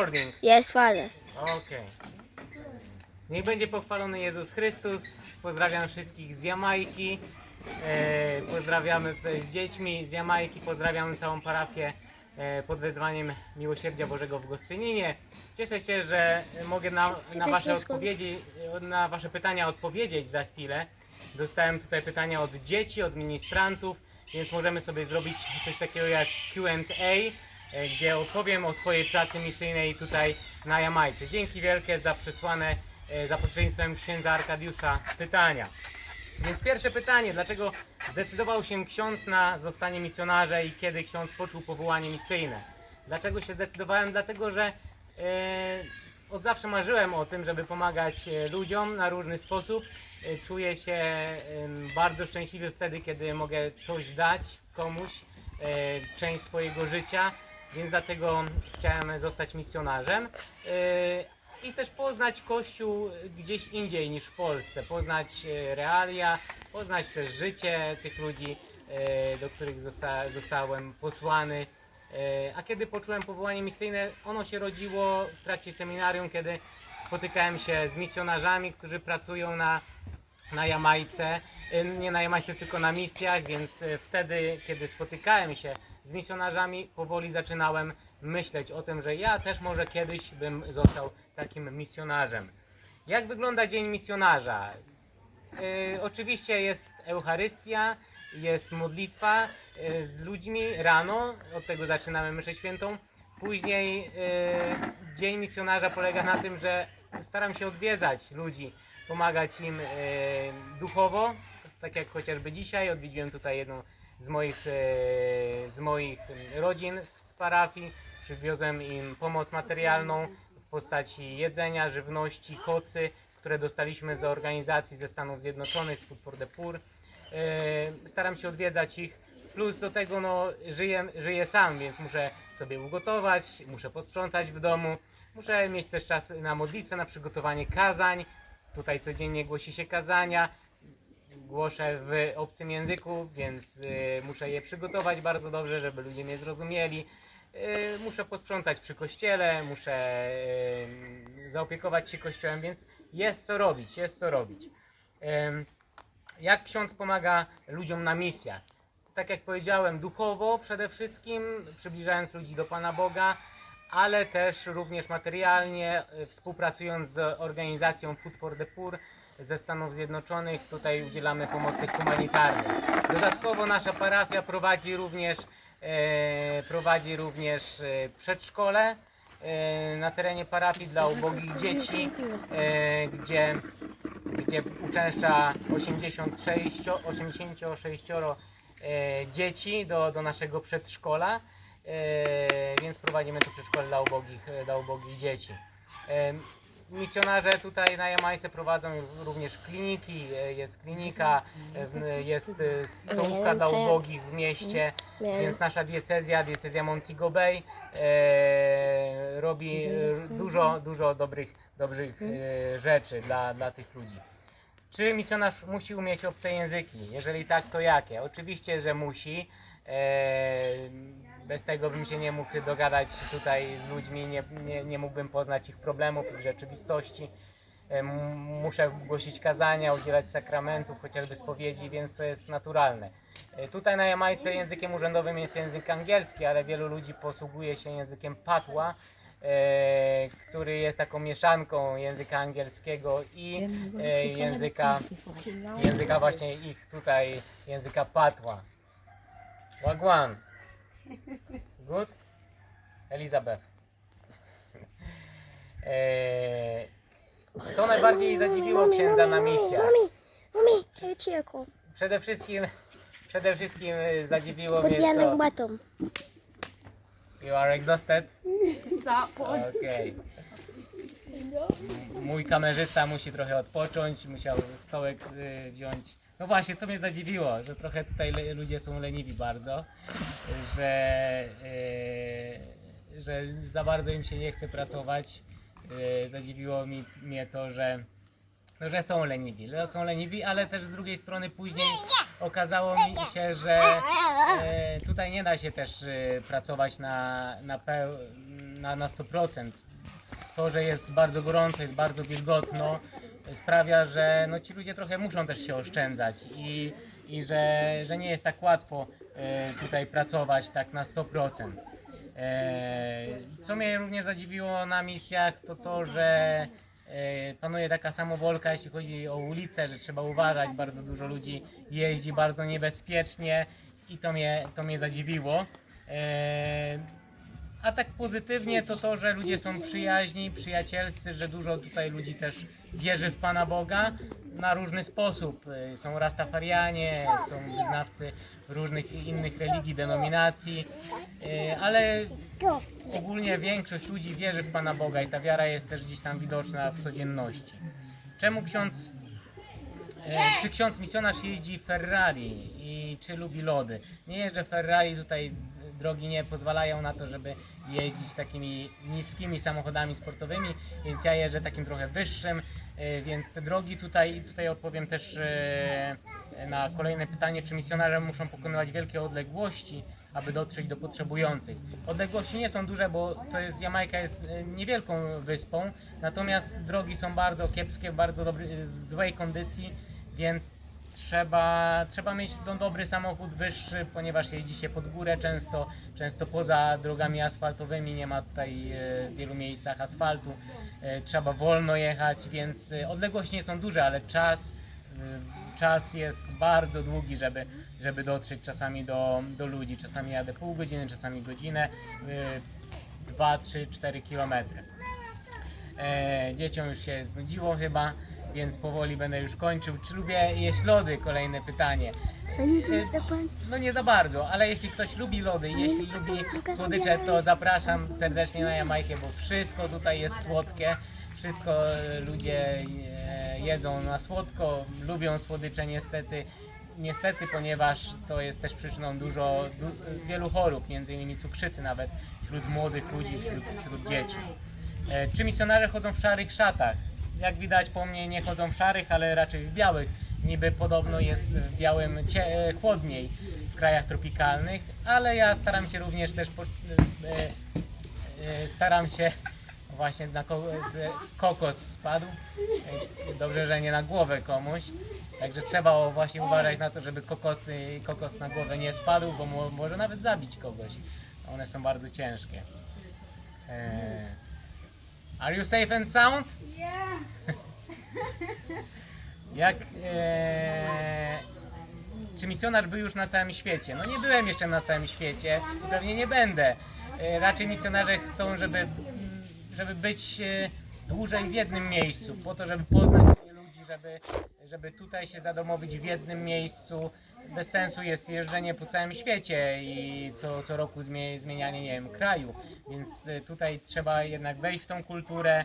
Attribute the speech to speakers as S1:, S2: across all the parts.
S1: morning.
S2: Yes, Father.
S1: Okej. Niech będzie pochwalony Jezus Chrystus. Pozdrawiam wszystkich z Jamajki. E, pozdrawiamy tutaj z dziećmi z Jamajki. Pozdrawiam całą parafię e, pod wezwaniem Miłosierdzia Bożego w Gostyninie. Cieszę się, że mogę na, na, wasze odpowiedzi, na Wasze pytania odpowiedzieć za chwilę. Dostałem tutaj pytania od dzieci, od ministrantów, więc możemy sobie zrobić coś takiego jak Q&A, gdzie opowiem o swojej pracy misyjnej tutaj na Jamajce. Dzięki wielkie za przesłane e, za pośrednictwem księdza Arkadiusza pytania. Więc pierwsze pytanie, dlaczego zdecydował się ksiądz na zostanie misjonarzem i kiedy ksiądz poczuł powołanie misyjne? Dlaczego się zdecydowałem? Dlatego, że e, od zawsze marzyłem o tym, żeby pomagać e, ludziom na różny sposób. E, czuję się bardzo szczęśliwy wtedy, kiedy mogę coś dać komuś, e, część swojego życia, więc dlatego chciałem zostać misjonarzem. E, i też poznać Kościół gdzieś indziej niż w Polsce, poznać e, realia, poznać też życie tych ludzi, e, do których zosta zostałem posłany. A kiedy poczułem powołanie misyjne, ono się rodziło w trakcie seminarium, kiedy spotykałem się z misjonarzami, którzy pracują na, na Jamajce, nie na Jamajce, tylko na misjach, więc wtedy, kiedy spotykałem się z misjonarzami, powoli zaczynałem myśleć o tym, że ja też może kiedyś bym został takim misjonarzem. Jak wygląda dzień misjonarza? E, oczywiście jest Eucharystia, jest modlitwa e, z ludźmi rano, od tego zaczynamy mszę świętą. Później e, dzień misjonarza polega na tym, że staram się odwiedzać ludzi, pomagać im duchowo, tak jak chociażby dzisiaj odwiedziłem tutaj jedną z moich, e, z moich rodzin z parafii, przywiozłem im pomoc materialną w postaci jedzenia, żywności, kocy, które dostaliśmy z organizacji ze Stanów Zjednoczonych, z Food for the Poor. E, Staram się odwiedzać ich, plus do tego no, żyję, żyję sam, więc muszę sobie ugotować, muszę posprzątać w domu, muszę mieć też czas na modlitwę, na przygotowanie kazań. Tutaj codziennie głosi się kazania, głoszę w obcym języku, więc y, muszę je przygotować bardzo dobrze, żeby ludzie mnie zrozumieli. Y, muszę posprzątać przy kościele, muszę y, zaopiekować się kościołem, więc jest co robić, jest co robić. Jak ksiądz pomaga ludziom na misjach? Tak jak powiedziałem, duchowo przede wszystkim, przybliżając ludzi do Pana Boga, ale też również materialnie, współpracując z organizacją Food for the Poor ze Stanów Zjednoczonych. Tutaj udzielamy pomocy humanitarnej. Dodatkowo nasza parafia prowadzi również, e, prowadzi również e, przedszkole e, na terenie parafii dla ubogich dzieci, e, gdzie, gdzie uczęszcza 86, 86 e, dzieci do, do naszego przedszkola. E, więc prowadzimy to przedszkole dla ubogich, dla ubogich dzieci. E, Misjonarze tutaj na Jamajce prowadzą również kliniki, e, jest klinika, e, jest e, stołówka dla ubogich w mieście, więc nasza diecezja, diecezja Montego Bay e, robi dużo, dużo dobrych, dobrych rzeczy dla, dla tych ludzi. Czy misjonarz musi umieć obce języki? Jeżeli tak, to jakie? Oczywiście, że musi. Bez tego bym się nie mógł dogadać tutaj z ludźmi, nie, nie, nie mógłbym poznać ich problemów, ich rzeczywistości. Em, Muszę głosić kazania, udzielać sakramentów, chociażby spowiedzi, więc to jest naturalne. E, Tutaj na Jamajce językiem urzędowym jest język angielski, ale wielu ludzi posługuje się językiem patła, e, który jest taką mieszanką języka angielskiego i e, języka, języka właśnie ich tutaj, języka patła. Wagwan. Good? Elizabeth. E, co najbardziej zadziwiło księdza na misjach?
S2: Mommy, mommy, carry circle.
S1: Przede wszystkim, przede wszystkim e, zadziwiło mnie co...
S2: on bottom.
S1: You are exhausted? Okej. Mój kamerzysta musi trochę odpocząć, musiał stołek y, wziąć. No właśnie, co mnie zadziwiło, że trochę tutaj le- ludzie są leniwi bardzo, że, y, że za bardzo im się nie chce pracować. Y, zadziwiło mi, mnie to, że no, że są leniwi, że są leniwi, ale też z drugiej strony później okazało mi się, że e, tutaj nie da się też e, pracować na, na, peł, na, na 100%. to, że jest bardzo gorąco, jest bardzo wilgotno, sprawia, że no, ci ludzie trochę muszą też się oszczędzać i, i że, że nie jest tak łatwo e, tutaj pracować tak na 100%. E, Co mnie również zadziwiło na misjach, to to, że e, panuje taka samowolka, jeśli chodzi o ulicę, że trzeba uważać, bardzo dużo ludzi jeździ bardzo niebezpiecznie i to mnie, to mnie zadziwiło. E, A tak pozytywnie to to, że ludzie są przyjaźni, przyjacielscy, że dużo tutaj ludzi też wierzy w Pana Boga na różny sposób. E, Są rastafarianie, są wyznawcy różnych innych religii, denominacji, e, ale ogólnie większość ludzi wierzy w Pana Boga i ta wiara jest też gdzieś tam widoczna w codzienności. Czemu ksiądz, e, czy ksiądz misjonarz jeździ Ferrari i czy lubi lody? Nie jeżdżę Ferrari, tutaj drogi nie pozwalają na to, żeby jeździć takimi niskimi samochodami sportowymi, więc ja jeżdżę takim trochę wyższym, e, więc te drogi tutaj, tutaj odpowiem też e, na kolejne pytanie, czy misjonarze muszą pokonywać wielkie odległości, aby dotrzeć do potrzebujących. Odległości nie są duże, bo to jest Jamajka jest e, niewielką wyspą, natomiast drogi są bardzo kiepskie, w bardzo dobry, złej kondycji, więc trzeba, trzeba mieć no, dobry samochód wyższy, ponieważ jeździ się pod górę często, często poza drogami asfaltowymi, nie ma tutaj e, w wielu miejscach asfaltu, e, trzeba wolno jechać, więc e, odległości nie są duże, ale czas, czas jest bardzo długi, żeby, żeby dotrzeć czasami do, do ludzi. Czasami jadę pół godziny, czasami godzinę, 2, 3, 4 kilometry. Dzieciom już się znudziło chyba, więc powoli będę już kończył. Czy lubię jeść lody? Kolejne pytanie. No nie za bardzo, ale jeśli ktoś lubi lody i jeśli lubi słodycze, to zapraszam serdecznie na Jamajkę, bo wszystko tutaj jest słodkie. Wszystko e, ludzie e, jedzą na słodko, lubią słodycze niestety. Niestety, ponieważ to jest też przyczyną dużo, du, wielu chorób, między innymi cukrzycy nawet wśród młodych ludzi, wśród, wśród dzieci. E, Czy misjonarze chodzą w szarych szatach? Jak widać po mnie nie chodzą w szarych, ale raczej w białych. Niby podobno jest w białym e, chłodniej w krajach tropikalnych, ale ja staram się również też po, e, e, staram się właśnie na ko- e, kokos spadł. E, Dobrze, że nie na głowę komuś. Także trzeba właśnie uważać na to, żeby kokosy, kokos na głowę nie spadł, bo mo- może nawet zabić kogoś. One są bardzo ciężkie. E, Are you safe and sound? Jak. E, czy misjonarz był już na całym świecie? No nie byłem jeszcze na całym świecie pewnie nie będę. E, raczej misjonarze chcą, żeby, żeby być e, dłużej w jednym miejscu, po to, żeby poznać ludzi, żeby, żeby tutaj się zadomowić w jednym miejscu. Bez sensu jest jeżdżenie po całym świecie i co, co roku zmie- zmienianie nie wiem, kraju, więc e, tutaj trzeba jednak wejść w tą kulturę,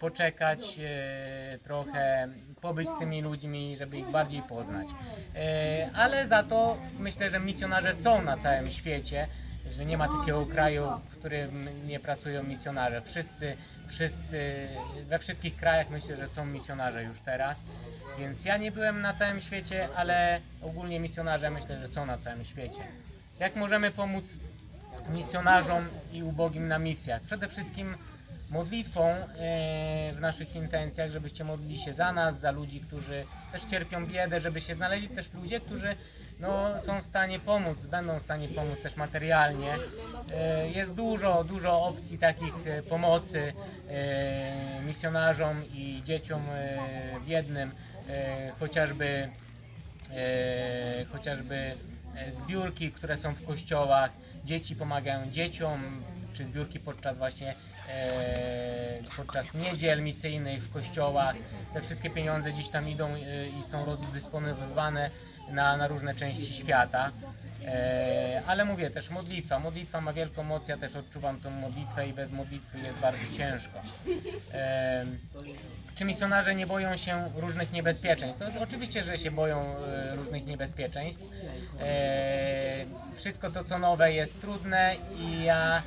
S1: poczekać e, trochę, pobyć z tymi ludźmi, żeby ich bardziej poznać. E, Ale za to myślę, że misjonarze są na całym świecie, że nie ma takiego kraju, w którym nie pracują misjonarze. Wszyscy, wszyscy, we wszystkich krajach myślę, że są misjonarze już teraz. Więc ja nie byłem na całym świecie, ale ogólnie misjonarze myślę, że są na całym świecie. Jak możemy pomóc misjonarzom i ubogim na misjach? Przede wszystkim modlitwą e, w naszych intencjach, żebyście modlili się za nas, za ludzi, którzy też cierpią biedę, żeby się znaleźli też ludzie, którzy no, są w stanie pomóc, będą w stanie pomóc też materialnie. E, Jest dużo, dużo opcji takich e, pomocy misjonarzom i dzieciom biednym, chociażby chociażby zbiórki, które są w kościołach, dzieci pomagają dzieciom, czy zbiórki podczas właśnie e, podczas niedziel misyjnych w kościołach. Te wszystkie pieniądze gdzieś tam idą e, i są rozdysponowywane na, na różne części świata. E, ale mówię też modlitwa. Modlitwa ma wielką moc, ja też odczuwam tą modlitwę i bez modlitwy jest bardzo ciężko. E, czy misjonarze nie boją się różnych niebezpieczeństw? No, oczywiście, że się boją e, różnych niebezpieczeństw. E, wszystko to, co nowe, jest trudne i ja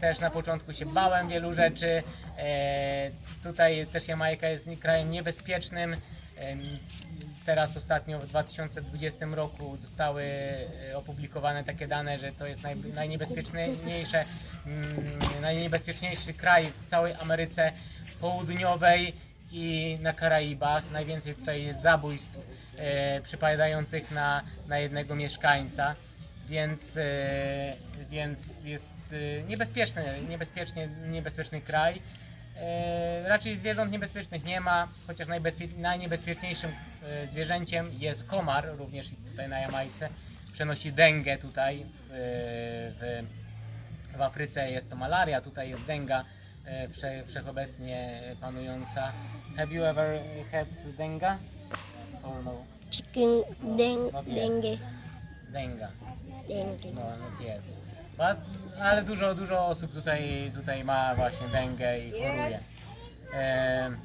S1: Też na początku się bałem wielu rzeczy. E, Tutaj też Jamajka jest krajem niebezpiecznym. Em, Teraz ostatnio w 2020 roku zostały e, opublikowane takie dane, że to jest naj, najniebezpieczniejsze, mm, najniebezpieczniejszy kraj w całej Ameryce Południowej i na Karaibach. Najwięcej tutaj jest zabójstw e, przypadających na, na jednego mieszkańca, więc, e, więc jest e, niebezpieczny, niebezpiecznie, niebezpieczny kraj. E, raczej zwierząt niebezpiecznych nie ma, chociaż najniebezpieczniejszym zwierzęciem jest komar, również tutaj na Jamajce. Przenosi dengę tutaj w, w, Afryce jest to malaria, tutaj jest denga prze, wszechobecnie panująca. Have you ever had denga? Or no?
S2: Chicken deng
S1: Not yet.
S2: dengue.
S1: Denga.
S2: Dengue.
S1: No, yet. But, ale dużo, dużo osób tutaj, tutaj ma właśnie dengę i choruje. Em,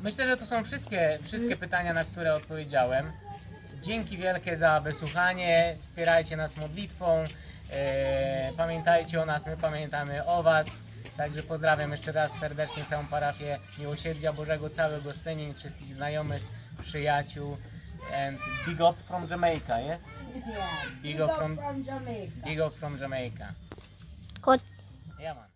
S1: myślę, że to są wszystkie, wszystkie pytania, na które odpowiedziałem. Dzięki wielkie za wysłuchanie. Wspierajcie nas modlitwą. E, pamiętajcie o nas, my pamiętamy o Was. Także pozdrawiam jeszcze raz serdecznie całą parafię Miłosierdzia Bożego, cały Gostynin, wszystkich znajomych, przyjaciół. And big up from Jamaica, yes?
S3: Yeah.
S1: Big up from
S3: from Jamaica.
S1: Big up from Jamaica.
S2: Kot
S1: Yeah, man.